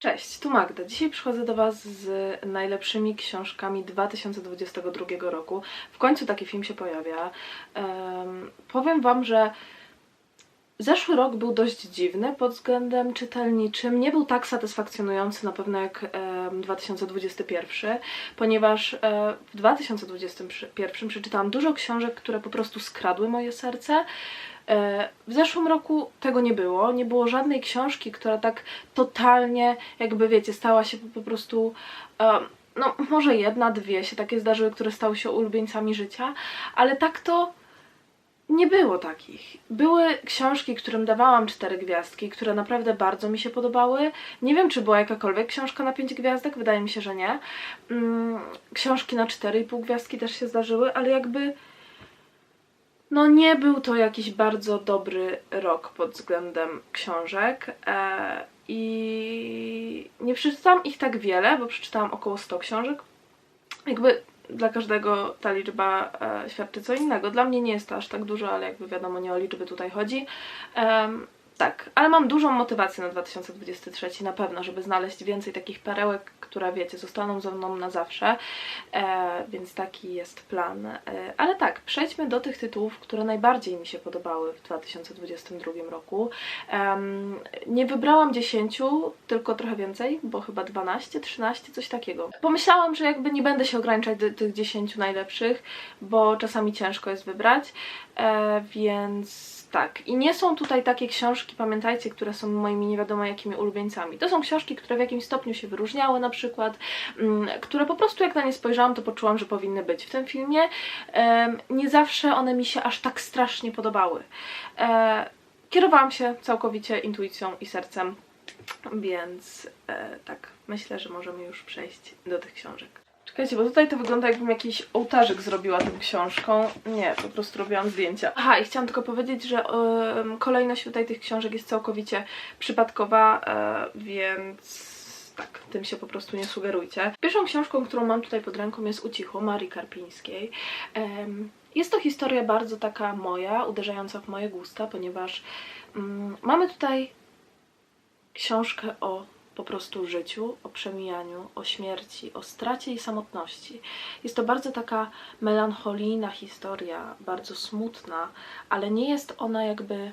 Cześć, tu Magda. Dzisiaj przychodzę do Was z najlepszymi książkami 2022 roku. W końcu taki film się pojawia. Em, powiem Wam, że zeszły rok był dość dziwny pod względem czytelniczym. Nie był tak satysfakcjonujący na pewno jak em, 2021, ponieważ e, w 2021 przeczytałam dużo książek, które po prostu skradły moje serce. E, W zeszłym roku tego nie było. Nie było żadnej książki, która tak totalnie, jakby wiecie, stała się po prostu. e, No, może jedna, dwie się takie zdarzyły, które stały się ulubieńcami życia, ale tak to nie było takich. Były książki, którym dawałam cztery gwiazdki, które naprawdę bardzo mi się podobały. Nie wiem, czy była jakakolwiek książka na pięć gwiazdek, wydaje mi się, że nie. Mm, Książki na 4,5 gwiazdki też się zdarzyły, ale jakby no nie był to jakiś bardzo dobry rok pod względem książek e, i nie przeczytałam ich tak wiele, bo przeczytałam około 100 książek. Jakby dla każdego ta liczba e, świadczy co innego. Dla mnie nie jest to aż tak dużo, ale jakby wiadomo, nie o liczby tutaj chodzi. Tak, ale mam dużą motywację na 2023 na pewno, żeby znaleźć więcej takich perełek, które wiecie, zostaną ze mną na zawsze, e, więc taki jest plan. E, ale tak, przejdźmy do tych tytułów, które najbardziej mi się podobały w 2022 roku. Em, nie wybrałam 10, tylko trochę więcej, bo chyba 12, 13, coś takiego. Pomyślałam, że jakby nie będę się ograniczać do tych 10 najlepszych, bo czasami ciężko jest wybrać, e, więc tak. I nie są tutaj takie książki, pamiętajcie, które są moimi nie wiadomo jakimi ulubieńcami. To są książki, które w jakimś stopniu się wyróżniały na przykład, mm, które po prostu jak na nie spojrzałam, to poczułam, że powinny być w tym filmie. Nie zawsze one mi się aż tak strasznie podobały. E, kierowałam się całkowicie intuicją i sercem, więc e, tak, myślę, że możemy już przejść do tych książek. Czekajcie, bo tutaj to wygląda jakbym jakiś ołtarzyk zrobiła tą książką. Nie, po prostu robiłam zdjęcia. Aha, i chciałam tylko powiedzieć, że em, kolejność tutaj tych książek jest całkowicie przypadkowa, e, więc tak, tym się po prostu nie sugerujcie. Pierwszą książką, którą mam tutaj pod ręką jest Ucicho Marii Karpińskiej. Jest to historia bardzo taka moja, uderzająca w moje gusta, ponieważ mm, mamy tutaj książkę o po prostu życiu, o przemijaniu, o śmierci, o stracie i samotności. Jest to bardzo taka melancholijna historia, bardzo smutna, ale nie jest ona jakby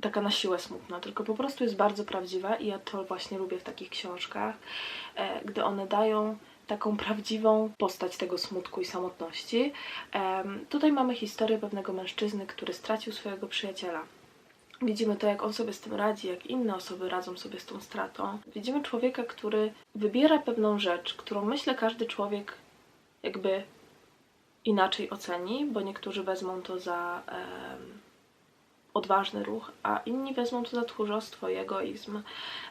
taka na siłę smutna, tylko po prostu jest bardzo prawdziwa i ja to właśnie lubię w takich książkach, e, gdy one dają taką prawdziwą postać tego smutku i samotności. Tutaj mamy historię pewnego mężczyzny, który stracił swojego przyjaciela. Widzimy to, jak on sobie z tym radzi, jak inne osoby radzą sobie z tą stratą. Widzimy człowieka, który wybiera pewną rzecz, którą myślę każdy człowiek jakby inaczej oceni, bo niektórzy wezmą to za em, odważny ruch, a inni wezmą to za tchórzostwo egoizm.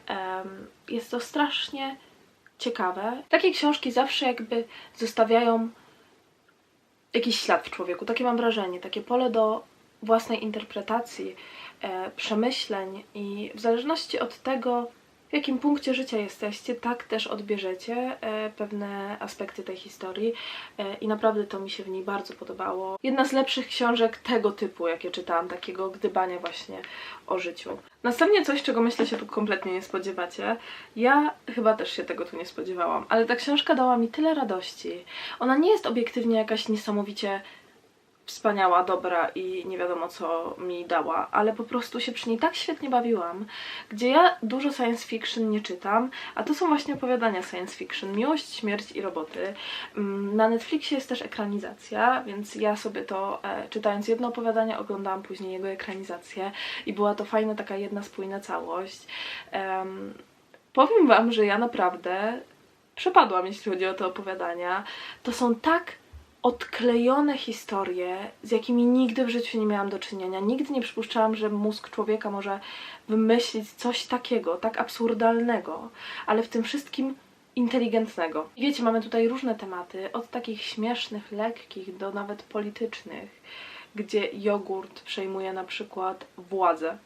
Em, jest to strasznie ciekawe. Takie książki zawsze jakby zostawiają jakiś ślad w człowieku. Takie mam wrażenie, takie pole do własnej interpretacji, e, przemyśleń i w zależności od tego, w jakim punkcie życia jesteście, tak też odbierzecie e, pewne aspekty tej historii e, i naprawdę to mi się w niej bardzo podobało. Jedna z lepszych książek tego typu, jakie czytałam, takiego gdybania właśnie o życiu. Następnie coś, czego myślę się tu kompletnie nie spodziewacie. Ja chyba też się tego tu nie spodziewałam, ale ta książka dała mi tyle radości. Ona nie jest obiektywnie jakaś niesamowicie wspaniała, dobra i nie wiadomo co mi dała, ale po prostu się przy niej tak świetnie bawiłam, gdzie ja dużo science fiction nie czytam, a to są właśnie opowiadania science fiction, Miłość, Śmierć i Roboty. Mm, Na Netflixie jest też ekranizacja, więc ja sobie to e, czytając jedno opowiadanie oglądałam później jego ekranizację i była to fajna taka jedna spójna całość. Em, powiem wam, że ja naprawdę przepadłam, jeśli chodzi o te opowiadania. To są tak odklejone historie, z jakimi nigdy w życiu nie miałam do czynienia. Nigdy nie przypuszczałam, że mózg człowieka może wymyślić coś takiego, tak absurdalnego, ale w tym wszystkim inteligentnego. I wiecie, mamy tutaj różne tematy, od takich śmiesznych, lekkich do nawet politycznych, gdzie jogurt przejmuje na przykład władzę.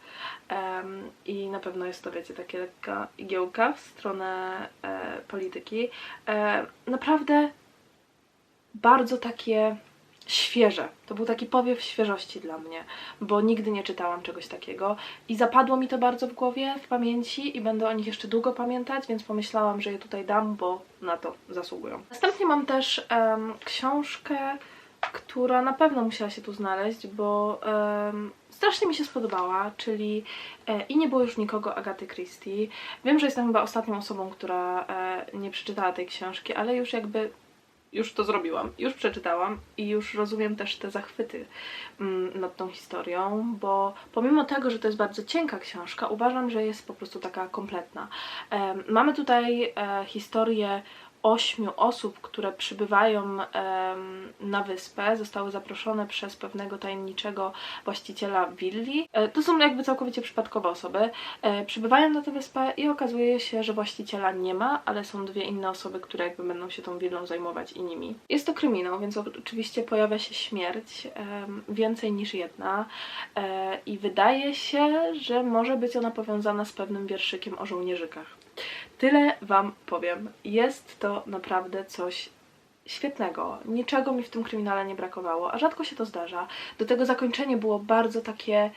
Em, I na pewno jest to, wiecie, takie lekka igiełka w stronę e, polityki. E, naprawdę bardzo takie świeże. To był taki powiew świeżości dla mnie, bo nigdy nie czytałam czegoś takiego i zapadło mi to bardzo w głowie, w pamięci i będę o nich jeszcze długo pamiętać, więc pomyślałam, że je tutaj dam, bo na to zasługują. Następnie mam też em, książkę, która na pewno musiała się tu znaleźć, bo em, strasznie mi się spodobała, czyli e, I nie było już nikogo Agaty Christie. Wiem, że jestem chyba ostatnią osobą, która e, nie przeczytała tej książki, ale już jakby już to zrobiłam, już przeczytałam i już rozumiem też te zachwyty mm, nad tą historią, bo pomimo tego, że to jest bardzo cienka książka, uważam, że jest po prostu taka kompletna. Mamy tutaj e, historię ośmiu osób, które przybywają na wyspę, zostały zaproszone przez pewnego tajemniczego właściciela willi. E, to są jakby całkowicie przypadkowe osoby. E, przybywają na tę wyspę i okazuje się, że właściciela nie ma, ale są dwie inne osoby, które jakby będą się tą willą zajmować i nimi. Jest to kryminał, więc oczywiście pojawia się śmierć, więcej niż jedna e, i wydaje się, że może być ona powiązana z pewnym wierszykiem o żołnierzykach. Tyle Wam powiem. Jest to naprawdę coś świetnego. Niczego mi w tym kryminale nie brakowało, a rzadko się to zdarza. Do tego zakończenie było bardzo takie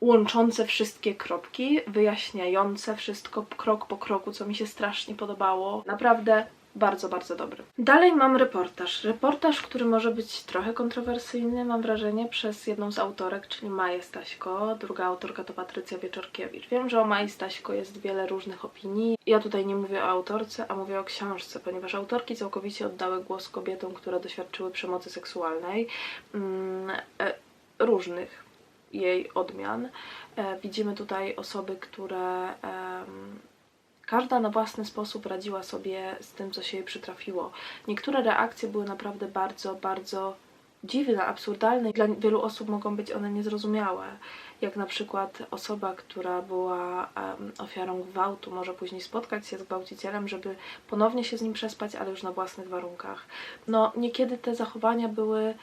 łączące wszystkie kropki, wyjaśniające wszystko krok po kroku, co mi się strasznie podobało. Naprawdę bardzo, bardzo dobry. Dalej mam reportaż. Reportaż, który może być trochę kontrowersyjny, mam wrażenie, przez jedną z autorek, czyli Maję Staśko. Druga autorka to Patrycja Wieczorkiewicz. Wiem, że o Maji Staśko jest wiele różnych opinii. Ja tutaj nie mówię o autorce, a mówię o książce, ponieważ autorki całkowicie oddały głos kobietom, które doświadczyły przemocy seksualnej. Mm, e, różnych jej odmian. E, widzimy tutaj osoby, które każda na własny sposób radziła sobie z tym, co się jej przytrafiło. Niektóre reakcje były naprawdę bardzo, bardzo dziwne, absurdalne dla wielu osób mogą być one niezrozumiałe. Jak na przykład osoba, która była em, ofiarą gwałtu, może później spotkać się z gwałcicielem, żeby ponownie się z nim przespać, ale już na własnych warunkach. No, niekiedy te zachowania były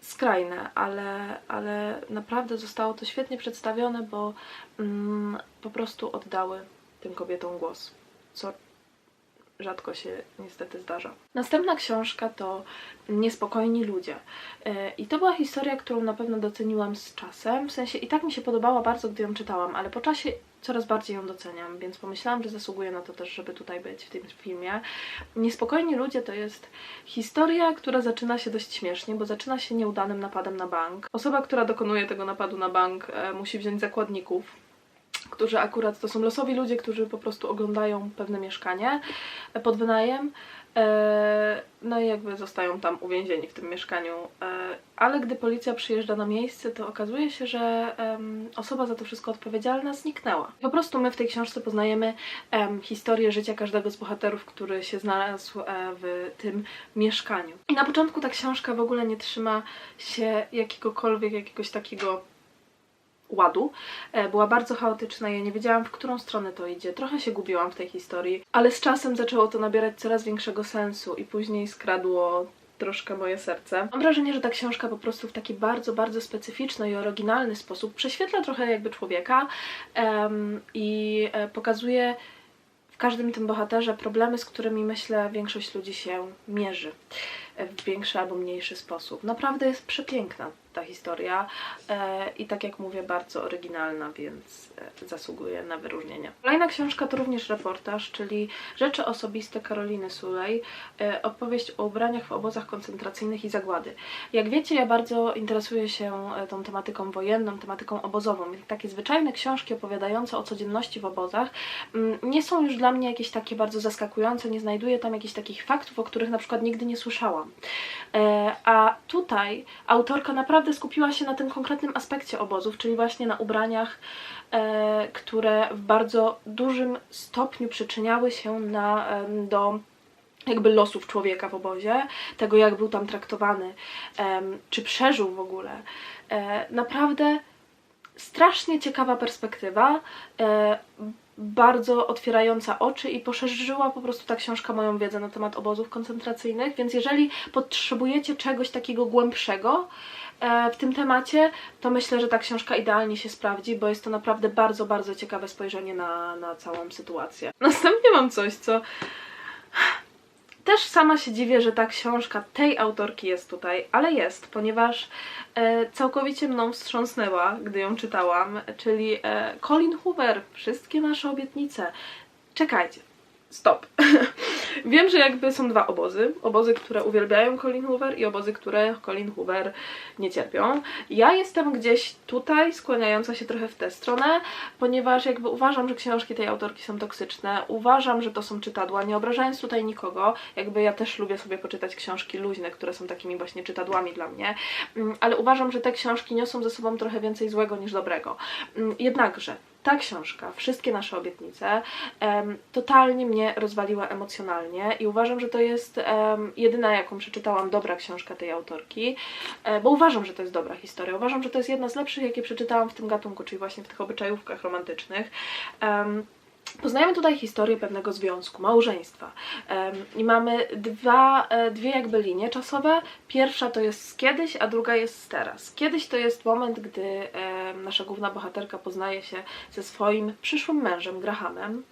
skrajne, ale, ale naprawdę zostało to świetnie przedstawione, bo mm, po prostu oddały tym kobietom głos, co rzadko się niestety zdarza. Następna książka to Niespokojni ludzie. E, I to była historia, którą na pewno doceniłam z czasem. W sensie i tak mi się podobała bardzo, gdy ją czytałam, ale po czasie coraz bardziej ją doceniam, więc pomyślałam, że zasługuje na to też, żeby tutaj być w tym filmie. Niespokojni ludzie to jest historia, która zaczyna się dość śmiesznie, bo zaczyna się nieudanym napadem na bank. Osoba, która dokonuje tego napadu na bank, e, musi wziąć zakładników którzy akurat to są losowi ludzie, którzy po prostu oglądają pewne mieszkanie e, pod wynajem. e, No i jakby zostają tam uwięzieni w tym mieszkaniu. e, Ale gdy policja przyjeżdża na miejsce, to okazuje się, że osoba za to wszystko odpowiedzialna zniknęła. Po prostu my w tej książce poznajemy em, historię życia każdego z bohaterów, który się znalazł w tym mieszkaniu. I na początku ta książka w ogóle nie trzyma się jakiegokolwiek, jakiegoś takiego ładu. E, Była bardzo chaotyczna, ja nie wiedziałam, w którą stronę to idzie. Trochę się gubiłam w tej historii, ale z czasem zaczęło to nabierać coraz większego sensu i później skradło troszkę moje serce. Mam wrażenie, że ta książka po prostu w taki bardzo, bardzo specyficzny i oryginalny sposób prześwietla trochę jakby człowieka em, i e, pokazuje w każdym tym bohaterze problemy, z którymi myślę większość ludzi się mierzy e, w większy albo mniejszy sposób. Naprawdę jest przepiękna ta historia e, i tak jak mówię, bardzo oryginalna, więc e, zasługuje na wyróżnienie. Kolejna książka to również reportaż, czyli Rzeczy osobiste Karoliny Sulej, e, opowieść o ubraniach w obozach koncentracyjnych i zagłady. Jak wiecie, ja bardzo interesuję się tą tematyką wojenną, tematyką obozową, takie zwyczajne książki opowiadające o codzienności w obozach mm, nie są już dla mnie jakieś takie bardzo zaskakujące, nie znajduję tam jakichś takich faktów, o których na przykład nigdy nie słyszałam. A tutaj autorka naprawdę skupiła się na tym konkretnym aspekcie obozów, czyli właśnie na ubraniach, e, które w bardzo dużym stopniu przyczyniały się na, do jakby losów człowieka w obozie, tego jak był tam traktowany, czy przeżył w ogóle. E, Naprawdę strasznie ciekawa perspektywa, e, bardzo otwierająca oczy i poszerzyła po prostu ta książka moją wiedzę na temat obozów koncentracyjnych, więc jeżeli potrzebujecie czegoś takiego głębszego w tym temacie, to myślę, że ta książka idealnie się sprawdzi, bo jest to naprawdę bardzo, bardzo ciekawe spojrzenie na, na całą sytuację. Następnie mam coś, co też sama się dziwię, że ta książka tej autorki jest tutaj, ale jest, ponieważ e, całkowicie mną wstrząsnęła, gdy ją czytałam, czyli e, Colin Hoover, Wszystkie nasze obietnice. Czekajcie, stop. Wiem, że jakby są dwa obozy. Obozy, które uwielbiają Colin Hoover i obozy, które Colin Hoover nie cierpią. Ja jestem gdzieś tutaj skłaniająca się trochę w tę stronę, ponieważ jakby uważam, że książki tej autorki są toksyczne. Uważam, że to są czytadła, nie obrażając tutaj nikogo. Jakby ja też lubię sobie poczytać książki luźne, które są takimi właśnie czytadłami dla mnie. Mm, Ale uważam, że te książki niosą ze sobą trochę więcej złego niż dobrego. Mm, Jednakże ta książka, wszystkie nasze obietnice, totalnie mnie rozwaliła emocjonalnie i uważam, że to jest jedyna, jaką przeczytałam, dobra książka tej autorki, e, bo uważam, że to jest dobra historia. Uważam, że to jest jedna z lepszych, jakie przeczytałam w tym gatunku, czyli właśnie w tych obyczajówkach romantycznych. Em, Poznajemy tutaj historię pewnego związku, małżeństwa. I mamy dwa, e, dwie jakby linie czasowe. Pierwsza to jest z kiedyś, a druga jest z teraz. Kiedyś to jest moment, gdy nasza główna bohaterka poznaje się ze swoim przyszłym mężem, Grahamem,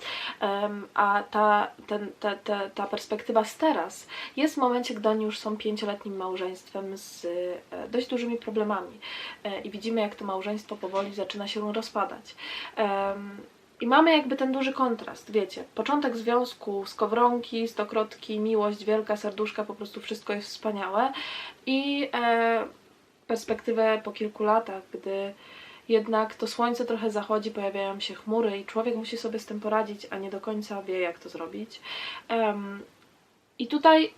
Em, a ta, ten, ta, ta, ta perspektywa z teraz jest w momencie, gdy oni już są pięcioletnim małżeństwem z e, dość dużymi problemami. E, I widzimy, jak to małżeństwo powoli zaczyna się rozpadać. I mamy jakby ten duży kontrast, wiecie. Początek związku, skowronki, stokrotki, miłość, wielka serduszka, po prostu wszystko jest wspaniałe. I e, perspektywę po kilku latach, gdy jednak to słońce trochę zachodzi, pojawiają się chmury i człowiek musi sobie z tym poradzić, a nie do końca wie, jak to zrobić. Em, I tutaj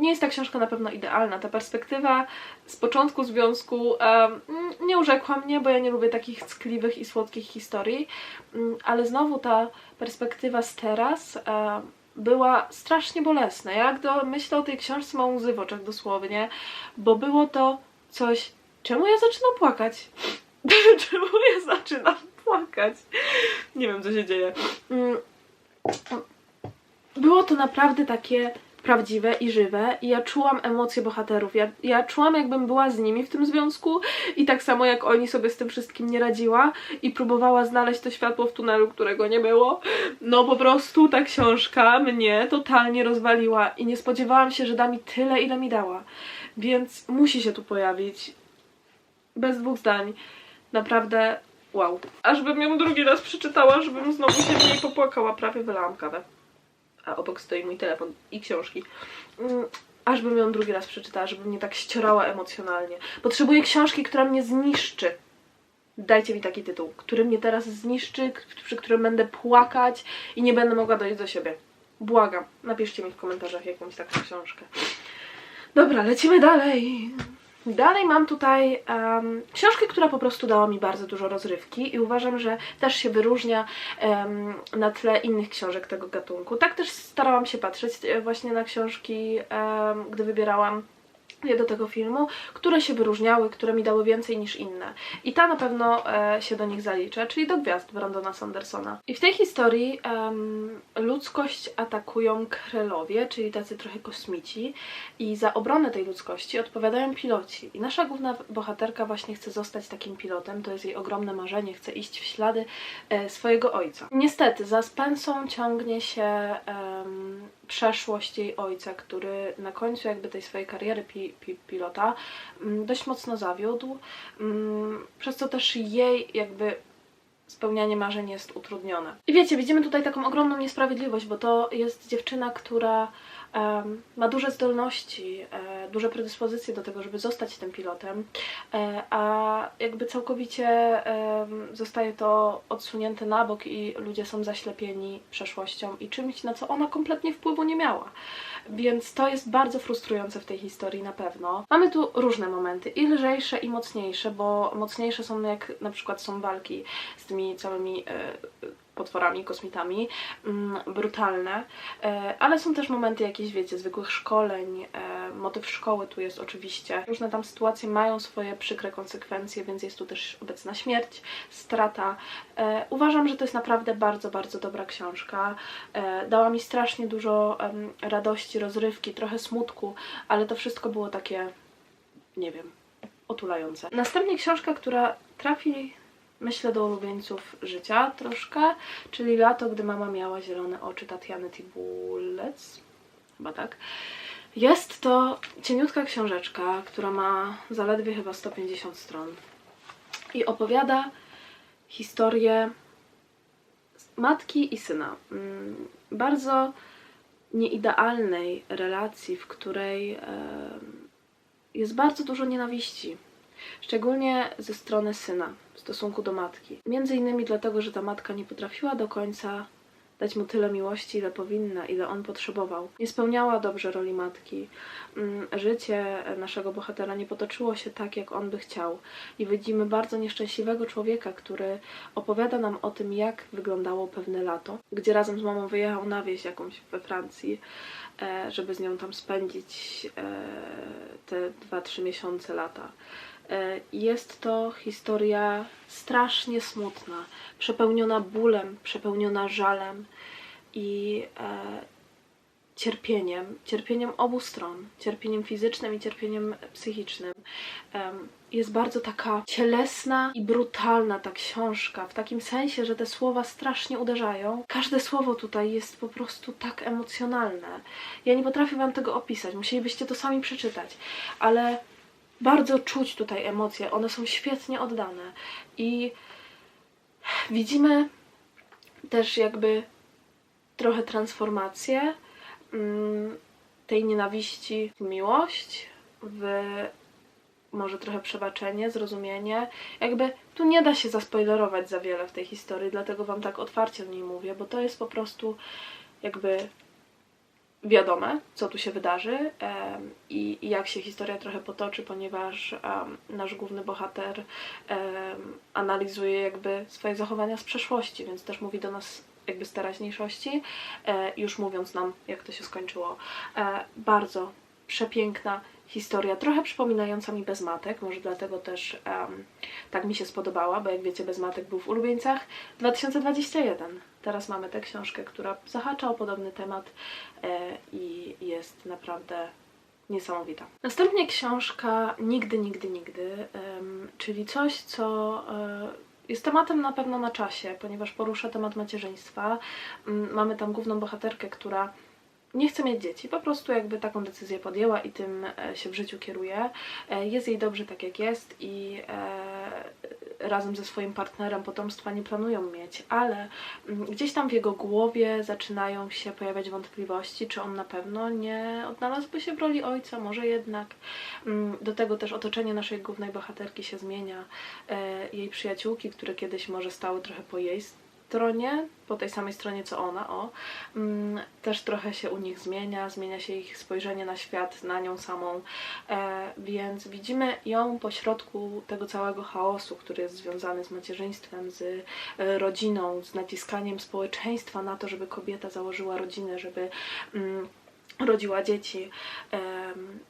nie jest ta książka na pewno idealna. Ta perspektywa z początku związku em, nie urzekła mnie, bo ja nie lubię takich ckliwych i słodkich historii, Mm, ale znowu ta perspektywa z teraz em, była strasznie bolesna. Ja gdy myślę o tej książce, mam łzy w oczach dosłownie, bo było to coś... Czemu ja zaczynam płakać? Czemu ja zaczynam płakać? Nie wiem, co się dzieje. Mm, Było to naprawdę takie prawdziwe i żywe i ja czułam emocje bohaterów. Ja, ja czułam, jakbym była z nimi w tym związku i tak samo jak oni sobie z tym wszystkim nie radziła i próbowała znaleźć to światło w tunelu, którego nie było. No po prostu ta książka mnie totalnie rozwaliła i nie spodziewałam się, że da mi tyle, ile mi dała. Więc musi się tu pojawić. Bez dwóch zdań. Naprawdę wow. Aż bym ją drugi raz przeczytała, żebym znowu się w niej popłakała. Prawie wylałam kawę a obok stoi mój telefon i książki. Mm, Aż bym ją drugi raz przeczytała, żeby mnie tak ściorała emocjonalnie. Potrzebuję książki, która mnie zniszczy. Dajcie mi taki tytuł, który mnie teraz zniszczy, przy którym będę płakać i nie będę mogła dojść do siebie. Błagam, napiszcie mi w komentarzach jakąś taką książkę. Dobra, lecimy dalej. Dalej mam tutaj em, książkę, która po prostu dała mi bardzo dużo rozrywki i uważam, że też się wyróżnia em, na tle innych książek tego gatunku. Tak też starałam się patrzeć e, właśnie na książki, em, gdy wybierałam je do tego filmu, które się wyróżniały, które mi dały więcej niż inne. I ta na pewno e, się do nich zalicza, czyli do gwiazd Brandona Sandersona. I w tej historii ludzkość atakują krelowie, czyli tacy trochę kosmici i za obronę tej ludzkości odpowiadają piloci. I nasza główna bohaterka właśnie chce zostać takim pilotem, to jest jej ogromne marzenie, chce iść w ślady e, swojego ojca. Niestety, za Spensą ciągnie się przeszłość jej ojca, który na końcu jakby tej swojej kariery pi, pi, pilota mm, dość mocno zawiódł, mm, przez co też jej jakby spełnianie marzeń jest utrudnione. I wiecie, widzimy tutaj taką ogromną niesprawiedliwość, bo to jest dziewczyna, która ma duże zdolności, e, duże predyspozycje do tego, żeby zostać tym pilotem, e, a jakby całkowicie zostaje to odsunięte na bok i ludzie są zaślepieni przeszłością i czymś, na co ona kompletnie wpływu nie miała. Więc to jest bardzo frustrujące w tej historii na pewno. Mamy tu różne momenty, i lżejsze, i mocniejsze, bo mocniejsze są jak na przykład są walki z tymi całymi e, potworami, kosmitami, mm, brutalne, e, ale są też momenty jakieś, wiecie, zwykłych szkoleń, e, motyw szkoły tu jest oczywiście. Różne tam sytuacje mają swoje przykre konsekwencje, więc jest tu też obecna śmierć, strata. Uważam, że to jest naprawdę bardzo, bardzo dobra książka. Dała mi strasznie dużo em, radości, rozrywki, trochę smutku, ale to wszystko było takie, nie wiem, otulające. Następnie książka, która trafi myślę do ulubieńców życia troszkę, czyli Lato, gdy mama miała zielone oczy Tatiany Tibulec. chyba tak. Jest to cieniutka książeczka, która ma zaledwie chyba 150 stron i opowiada historię matki i syna. Mm, Bardzo nieidealnej relacji, w której jest bardzo dużo nienawiści. Szczególnie ze strony syna w stosunku do matki. Między innymi dlatego, że ta matka nie potrafiła do końca dać mu tyle miłości, ile powinna, ile on potrzebował. Nie spełniała dobrze roli matki. Mm, Życie naszego bohatera nie potoczyło się tak, jak on by chciał. I widzimy bardzo nieszczęśliwego człowieka, który opowiada nam o tym, jak wyglądało pewne lato, gdzie razem z mamą wyjechał na wieś jakąś we Francji, e, żeby z nią tam spędzić e, te 2-3 miesiące lata. E, Jest to historia strasznie smutna, przepełniona bólem, przepełniona żalem i e, cierpieniem, cierpieniem obu stron, cierpieniem fizycznym i cierpieniem psychicznym. Jest bardzo taka cielesna i brutalna ta książka, w takim sensie, że te słowa strasznie uderzają. Każde słowo tutaj jest po prostu tak emocjonalne. Ja nie potrafię Wam tego opisać, musielibyście to sami przeczytać, ale bardzo czuć tutaj emocje, one są świetnie oddane i widzimy też jakby trochę transformację mm, tej nienawiści w miłość, w może trochę przebaczenie, zrozumienie. Jakby tu nie da się zaspoilerować za wiele w tej historii, dlatego Wam tak otwarcie o niej mówię, bo to jest po prostu jakby wiadome, co tu się wydarzy em, i, i jak się historia trochę potoczy, ponieważ em, nasz główny bohater em, analizuje jakby swoje zachowania z przeszłości, więc też mówi do nas jakby z teraźniejszości, e, już mówiąc nam, jak to się skończyło. E, bardzo przepiękna historia, trochę przypominająca mi Bezmatek, może dlatego też em, tak mi się spodobała, bo jak wiecie, Bezmatek był w ulubieńcach 2021. Teraz mamy tę książkę, która zahacza o podobny temat e, i jest naprawdę niesamowita. Następnie książka Nigdy, Nigdy, Nigdy, czyli coś, co e, jest tematem na pewno na czasie, ponieważ porusza temat macierzyństwa. Mamy tam główną bohaterkę, która nie chce mieć dzieci, po prostu jakby taką decyzję podjęła i tym e, się w życiu kieruje. E, Jest jej dobrze tak jak jest i e, razem ze swoim partnerem potomstwa nie planują mieć, ale mm, gdzieś tam w jego głowie zaczynają się pojawiać wątpliwości, czy on na pewno nie odnalazłby się w roli ojca, może jednak. Mm, Do tego też otoczenie naszej głównej bohaterki się zmienia. Jej przyjaciółki, które kiedyś może stały trochę po jej stronie, po tej samej stronie co ona, o, mm, też trochę się u nich zmienia, zmienia się ich spojrzenie na świat, na nią samą, e, więc widzimy ją pośrodku tego całego chaosu, który jest związany z macierzyństwem, z e, rodziną, z naciskaniem społeczeństwa na to, żeby kobieta założyła rodzinę, żeby mm, rodziła dzieci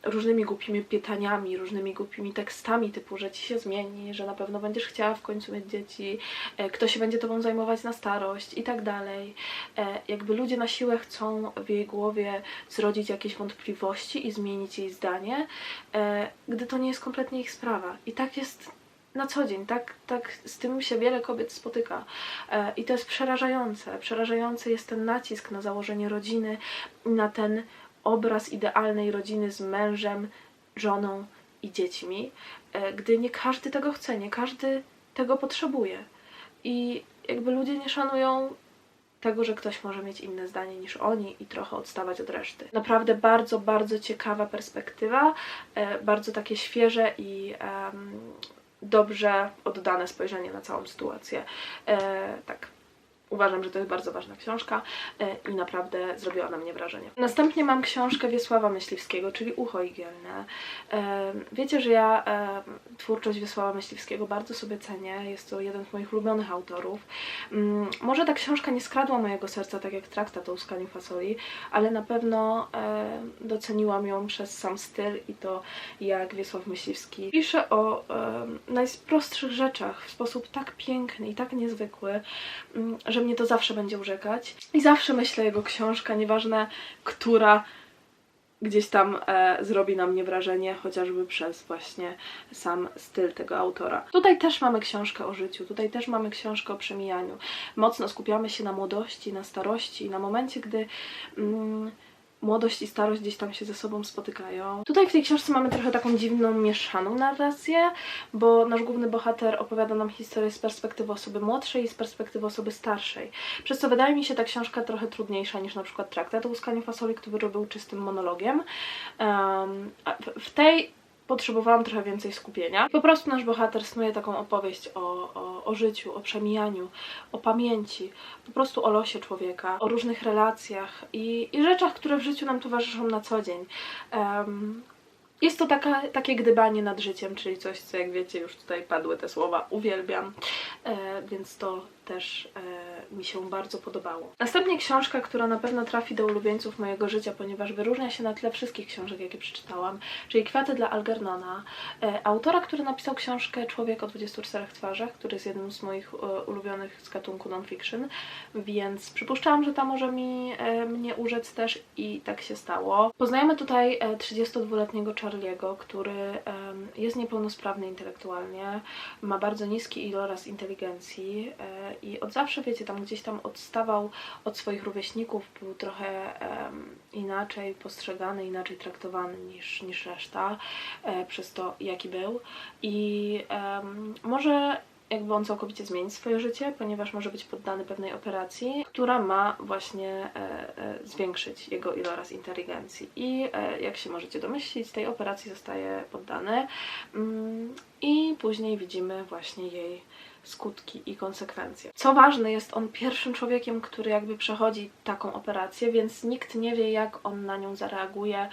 różnymi głupimi pytaniami, różnymi głupimi tekstami, typu, że ci się zmieni, że na pewno będziesz chciała w końcu mieć dzieci, e, kto się będzie tobą zajmować na starość i tak dalej. E, jakby ludzie na siłę chcą w jej głowie zrodzić jakieś wątpliwości i zmienić jej zdanie, e, gdy to nie jest kompletnie ich sprawa. I tak jest na co dzień, tak, tak z tym się wiele kobiet spotyka. I to jest przerażające. Przerażający jest ten nacisk na założenie rodziny, na ten obraz idealnej rodziny z mężem, żoną i dziećmi, e, gdy nie każdy tego chce, nie każdy tego potrzebuje. I jakby ludzie nie szanują tego, że ktoś może mieć inne zdanie niż oni i trochę odstawać od reszty. Naprawdę bardzo, bardzo ciekawa perspektywa, e, bardzo takie świeże i em, dobrze oddane spojrzenie na całą sytuację. E, tak. Uważam, że to jest bardzo ważna książka e, i naprawdę zrobiła na mnie wrażenie. Następnie mam książkę Wiesława Myśliwskiego, czyli Ucho Igielne. E, wiecie, że ja e, twórczość Wiesława Myśliwskiego bardzo sobie cenię. Jest to jeden z moich ulubionych autorów. Mm, może ta książka nie skradła mojego serca tak jak traktat o łuskaniu fasoli, ale na pewno doceniłam ją przez sam styl i to, jak Wiesław Myśliwski pisze o najprostszych rzeczach w sposób tak piękny i tak niezwykły, mm, że mnie to zawsze będzie urzekać. I zawsze myślę jego książka, nieważne która gdzieś tam e, zrobi na mnie wrażenie, chociażby przez właśnie sam styl tego autora. Tutaj też mamy książkę o życiu, tutaj też mamy książkę o przemijaniu. Mocno skupiamy się na młodości, na starości, na momencie, gdy mm, młodość i starość gdzieś tam się ze sobą spotykają. Tutaj w tej książce mamy trochę taką dziwną, mieszaną narrację, bo nasz główny bohater opowiada nam historię z perspektywy osoby młodszej i z perspektywy osoby starszej. Przez co wydaje mi się ta książka trochę trudniejsza niż na przykład traktat o łuskaniu fasoli, który był czystym monologiem. Um, w tej potrzebowałam trochę więcej skupienia. Po prostu nasz bohater snuje taką opowieść o, o, o życiu, o przemijaniu, o pamięci, po prostu o losie człowieka, o różnych relacjach i, i rzeczach, które w życiu nam towarzyszą na co dzień. Em, jest to taka, takie gdybanie nad życiem, czyli coś, co jak wiecie, już tutaj padły te słowa, uwielbiam, e, więc to też e, mi się bardzo podobało. Następnie książka, która na pewno trafi do ulubieńców mojego życia, ponieważ wyróżnia się na tle wszystkich książek, jakie przeczytałam, czyli Kwiaty dla Algernona, e, autora, który napisał książkę Człowiek o 24 twarzach, który jest jednym z moich e, ulubionych z gatunku non-fiction, więc przypuszczałam, że ta może mi e, mnie urzec też i tak się stało. Poznajemy tutaj e, 32-letniego Charlie'ego, który jest niepełnosprawny intelektualnie, ma bardzo niski iloraz inteligencji e, i od zawsze, wiecie, tam gdzieś tam odstawał od swoich rówieśników, był trochę inaczej postrzegany, inaczej traktowany niż, niż reszta, e, przez to jaki był. I może jakby on całkowicie zmienić swoje życie, ponieważ może być poddany pewnej operacji, która ma właśnie e, e, zwiększyć jego iloraz inteligencji. I e, jak się możecie domyślić, tej operacji zostaje poddany mm, i później widzimy właśnie jej skutki i konsekwencje. Co ważne, jest on pierwszym człowiekiem, który jakby przechodzi taką operację, więc nikt nie wie, jak on na nią zareaguje,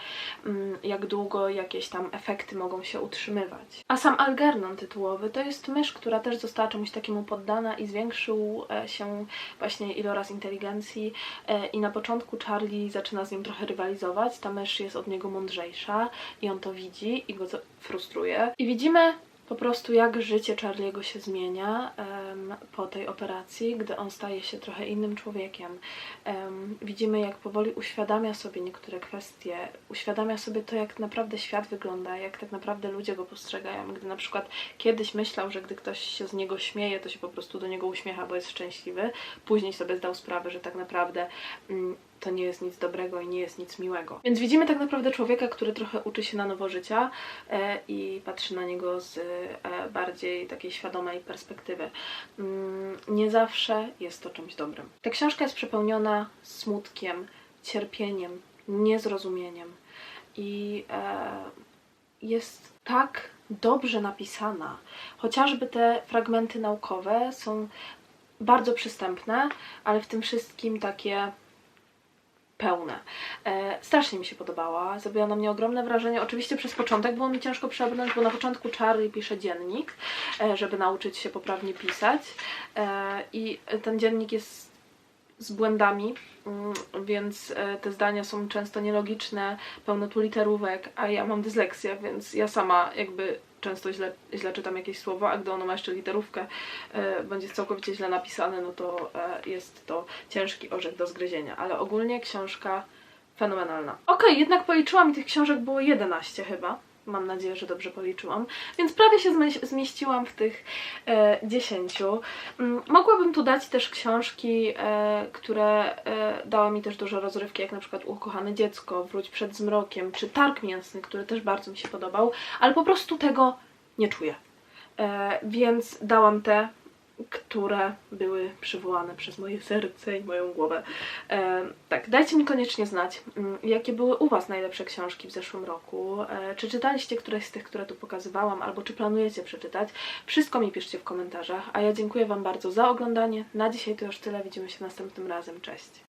mm, jak długo jakieś tam efekty mogą się utrzymywać. A sam Algernon tytułowy to jest mysz, która też została czemuś takiemu poddana i zwiększył e, się właśnie iloraz inteligencji e, i na początku Charlie zaczyna z nim trochę rywalizować, ta mysz jest od niego mądrzejsza i on to widzi i go frustruje. I widzimy po prostu jak życie Charliego się zmienia em, po tej operacji, gdy on staje się trochę innym człowiekiem. Em, widzimy jak powoli uświadamia sobie niektóre kwestie, uświadamia sobie to, jak naprawdę świat wygląda, jak tak naprawdę ludzie go postrzegają. Gdy na przykład kiedyś myślał, że gdy ktoś się z niego śmieje, to się po prostu do niego uśmiecha, bo jest szczęśliwy, później sobie zdał sprawę, że tak naprawdę mm, to nie jest nic dobrego i nie jest nic miłego. Więc widzimy tak naprawdę człowieka, który trochę uczy się na nowo życia e, i patrzy na niego z e, bardziej takiej świadomej perspektywy. Mm, nie zawsze jest to czymś dobrym. Ta książka jest przepełniona smutkiem, cierpieniem, niezrozumieniem i e, jest tak dobrze napisana. Chociażby te fragmenty naukowe są bardzo przystępne, ale w tym wszystkim takie pełne. E, strasznie mi się podobała, zrobiła na mnie ogromne wrażenie. Oczywiście przez początek było mi ciężko przebrnąć, bo na początku Charlie pisze dziennik, e, żeby nauczyć się poprawnie pisać e, i ten dziennik jest z błędami, mm, więc e, te zdania są często nielogiczne, pełne tu literówek, a ja mam dysleksję, więc ja sama jakby często źle, źle czytam jakieś słowo, a gdy ono ma jeszcze literówkę, e, będzie całkowicie źle napisane, no to e, jest to ciężki orzech do zgryzienia, ale ogólnie książka fenomenalna. Okej, jednak policzyłam i tych książek było 11 chyba. Mam nadzieję, że dobrze policzyłam. Więc prawie się zmie- zmieściłam w tych e, 10. Mm, Mogłabym tu dać też książki, e, które e, dały mi też dużo rozrywki, jak na przykład Ukochane dziecko, Wróć przed zmrokiem, czy Targ mięsny, który też bardzo mi się podobał, ale po prostu tego nie czuję. E, więc dałam te, które były przywołane przez moje serce i moją głowę. E, tak, dajcie mi koniecznie znać, mm, jakie były u Was najlepsze książki w zeszłym roku. E, czy czytaliście któreś z tych, które tu pokazywałam, albo czy planujecie przeczytać? Wszystko mi piszcie w komentarzach, a ja dziękuję Wam bardzo za oglądanie. Na dzisiaj to już tyle, widzimy się następnym razem. Cześć!